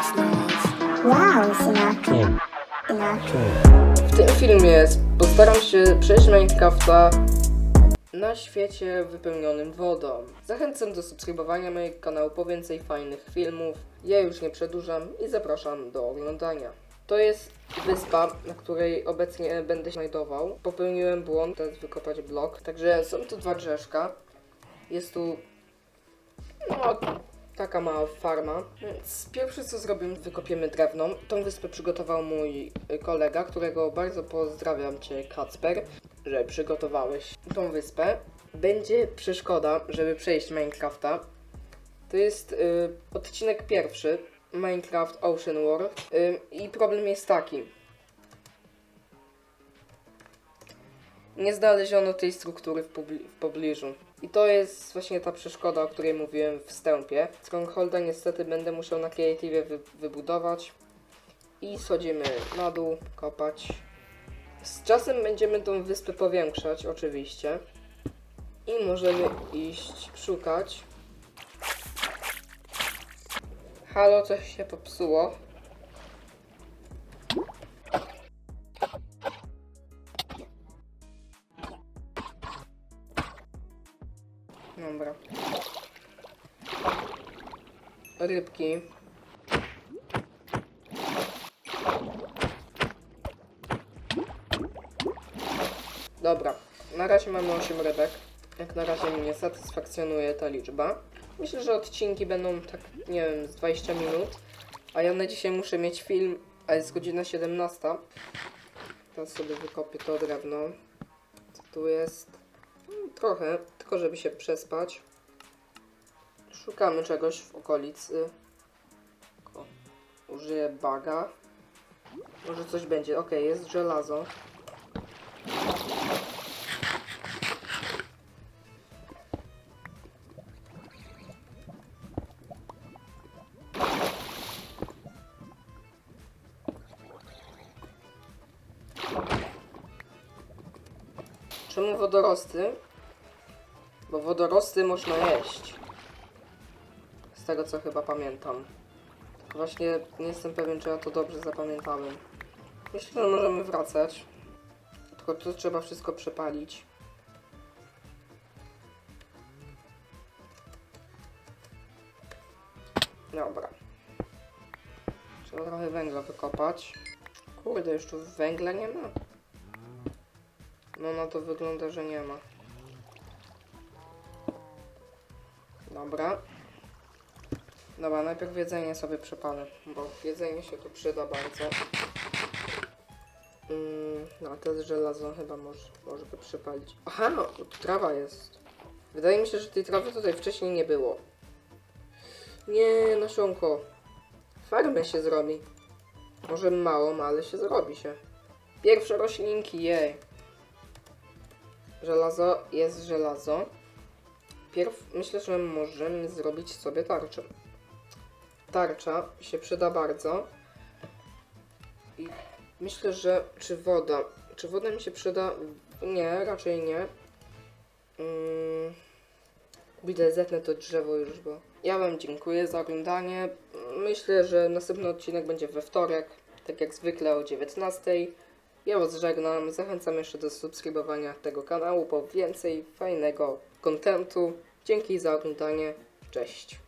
Wow, synak. Synak. W tym filmie postaram się przejść Minecrafta na świecie wypełnionym wodą. Zachęcam do subskrybowania mojego kanału po więcej fajnych filmów. Ja już nie przedłużam i zapraszam do oglądania. To jest wyspa, na której obecnie będę się znajdował. Popełniłem błąd, teraz wykopać blok. Także są tu dwa drzeszka. Jest tu no, taka mała farma. Więc pierwsze co zrobimy, wykopiemy drewno. Tą wyspę przygotował mój kolega, którego bardzo pozdrawiam Cię, Kacper, że przygotowałeś tą wyspę. Będzie przeszkoda, żeby przejść Minecrafta. To jest y, odcinek pierwszy, Minecraft Ocean World. Y, I problem jest taki. Nie znaleziono tej struktury w, pobli- w pobliżu. I to jest właśnie ta przeszkoda, o której mówiłem w wstępie. Strongholda niestety będę musiał na Creative wy wybudować. I schodzimy na dół, kopać. Z czasem będziemy tą wyspę powiększać, oczywiście. I możemy iść szukać. Halo, coś się popsuło. Dobra. Rybki. Dobra, na razie mamy 8 rybek. Jak na razie mnie satysfakcjonuje ta liczba. Myślę, że odcinki będą tak, nie wiem, z 20 minut. A ja na dzisiaj muszę mieć film, a jest godzina 17. Teraz sobie wykopię to drewno. Co tu jest? Trochę, tylko żeby się przespać. Szukamy czegoś w okolicy. Użyję baga. Może coś będzie. Ok, jest żelazo. Czemu wodorosty? Bo wodorosty można jeść. Z tego co chyba pamiętam. Tylko właśnie nie jestem pewien, czy ja to dobrze zapamiętałem. Myślę, że możemy wracać. Tylko to trzeba wszystko przepalić. Dobra. Trzeba trochę węgla wykopać. Kurde, już tu węgla nie ma. No na to wygląda, że nie ma. Dobra. Dobra, najpierw jedzenie sobie przepalę, bo jedzenie się tu przyda bardzo. Mm, no, a teraz żelazo chyba może, może by przypalić. Aha, no, tu trawa jest. Wydaje mi się, że tej trawy tutaj wcześniej nie było. Nie, nasionko. Farmę się zrobi. Może mało, ale się zrobi się. Pierwsze roślinki, jej. Żelazo jest żelazo. Pierw myślę, że możemy zrobić sobie tarczę. Tarcza się przyda bardzo. I myślę, że czy woda. Czy woda mi się przyda? Nie, raczej nie. Mm. Widzę, zetnę to drzewo już, bo ja Wam dziękuję za oglądanie. Myślę, że następny odcinek będzie we wtorek, tak jak zwykle o 19. Ja Was żegnam, zachęcam jeszcze do subskrybowania tego kanału po więcej fajnego kontentu. Dzięki za oglądanie, cześć.